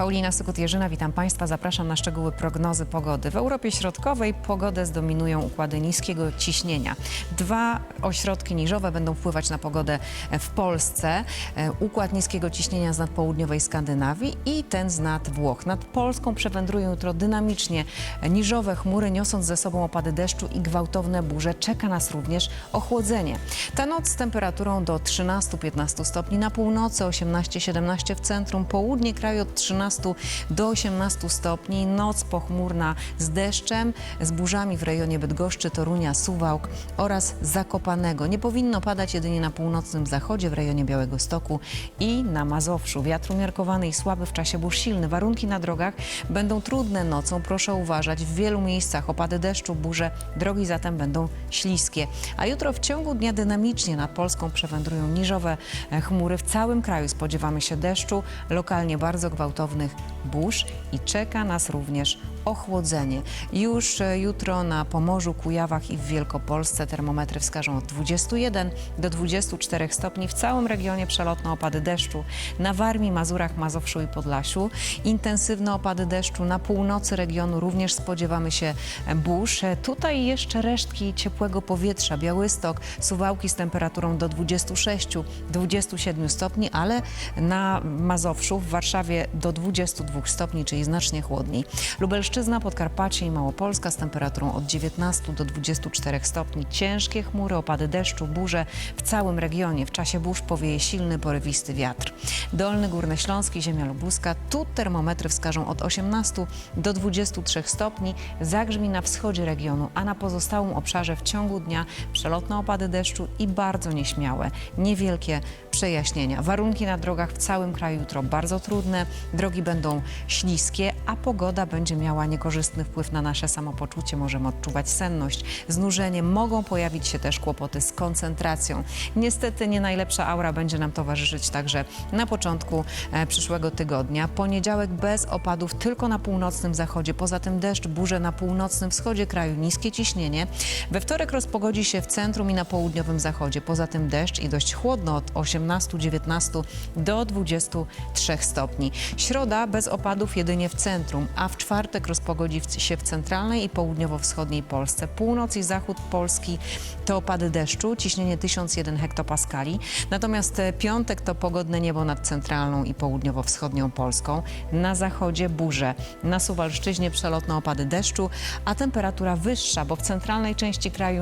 Paulina Sykut-Jerzyna, witam Państwa. Zapraszam na szczegóły prognozy pogody. W Europie Środkowej pogodę zdominują układy niskiego ciśnienia. Dwa ośrodki niżowe będą wpływać na pogodę w Polsce. E, Układ niskiego ciśnienia z nad południowej Skandynawii i ten z nad Włoch. Nad Polską przewędrują jutro dynamicznie niżowe chmury, niosąc ze sobą opady deszczu i gwałtowne burze. Czeka nas również ochłodzenie. Ta noc z temperaturą do 13-15 stopni na północy, 18-17 w centrum, południe kraju od 13 do 18 stopni. Noc pochmurna z deszczem, z burzami w rejonie Bydgoszczy, Torunia, Suwałk oraz Zakopanego. Nie powinno padać jedynie na północnym zachodzie w rejonie Białego Stoku i na Mazowszu. Wiatr umiarkowany i słaby w czasie burz silny. Warunki na drogach będą trudne nocą. Proszę uważać. W wielu miejscach opady deszczu, burze. Drogi zatem będą śliskie. A jutro w ciągu dnia dynamicznie nad Polską przewędrują niżowe chmury. W całym kraju spodziewamy się deszczu, lokalnie bardzo gwałtownych burz i czeka nas również ochłodzenie. Już e, jutro na Pomorzu, Kujawach i w Wielkopolsce termometry wskażą od 21 do 24 stopni. W całym regionie przelotne opady deszczu. Na Warmii, Mazurach, Mazowszu i Podlasiu. Intensywne opady deszczu na północy regionu również spodziewamy się e, burz. E, Tutaj jeszcze resztki ciepłego powietrza. Białystok, Suwałki z temperaturą do 26-27 stopni, ale na Mazowszu, w Warszawie do 22 stopni, czyli znacznie chłodniej. Lubelszczyzna, Podkarpacie i Małopolska z temperaturą od 19 do 24 stopni. Ciężkie chmury, opady deszczu, burze w całym regionie. W czasie burz powieje silny, porywisty wiatr. Dolny Górny Śląski, ziemia lubuska. Tu termometry wskażą od 18 do 23 stopni. Zagrzmi na wschodzie regionu, a na pozostałym obszarze w ciągu dnia przelotne opady deszczu i bardzo nieśmiałe, niewielkie przejaśnienia. Warunki na drogach w całym kraju jutro bardzo trudne. Drogi będą śliskie, a pogoda będzie miała niekorzystny wpływ na nasze samopoczucie. Możemy odczuwać senność, znużenie. Mogą pojawić się też kłopoty z koncentracją. Niestety nie najlepsza aura będzie nam towarzyszyć także na początku e, przyszłego tygodnia. Poniedziałek bez opadów tylko na północnym zachodzie. Poza tym deszcz, burze na północnym wschodzie kraju, niskie ciśnienie. We wtorek rozpogodzi się w centrum i na południowym zachodzie. Poza tym deszcz i dość chłodno od 18-19 do 23 stopni. Środa bez opadów jedynie w centrum, a w czwartek rozpogodzi się w centralnej i południowo-wschodniej Polsce. Północ i zachód Polski to opady deszczu, ciśnienie 1001 hektopaskali. Natomiast piątek to pogodne niebo nad centralną i południowo-wschodnią Polską. Na zachodzie burze, na Suwalszczyźnie przelotne opady deszczu, a temperatura wyższa, bo w centralnej części kraju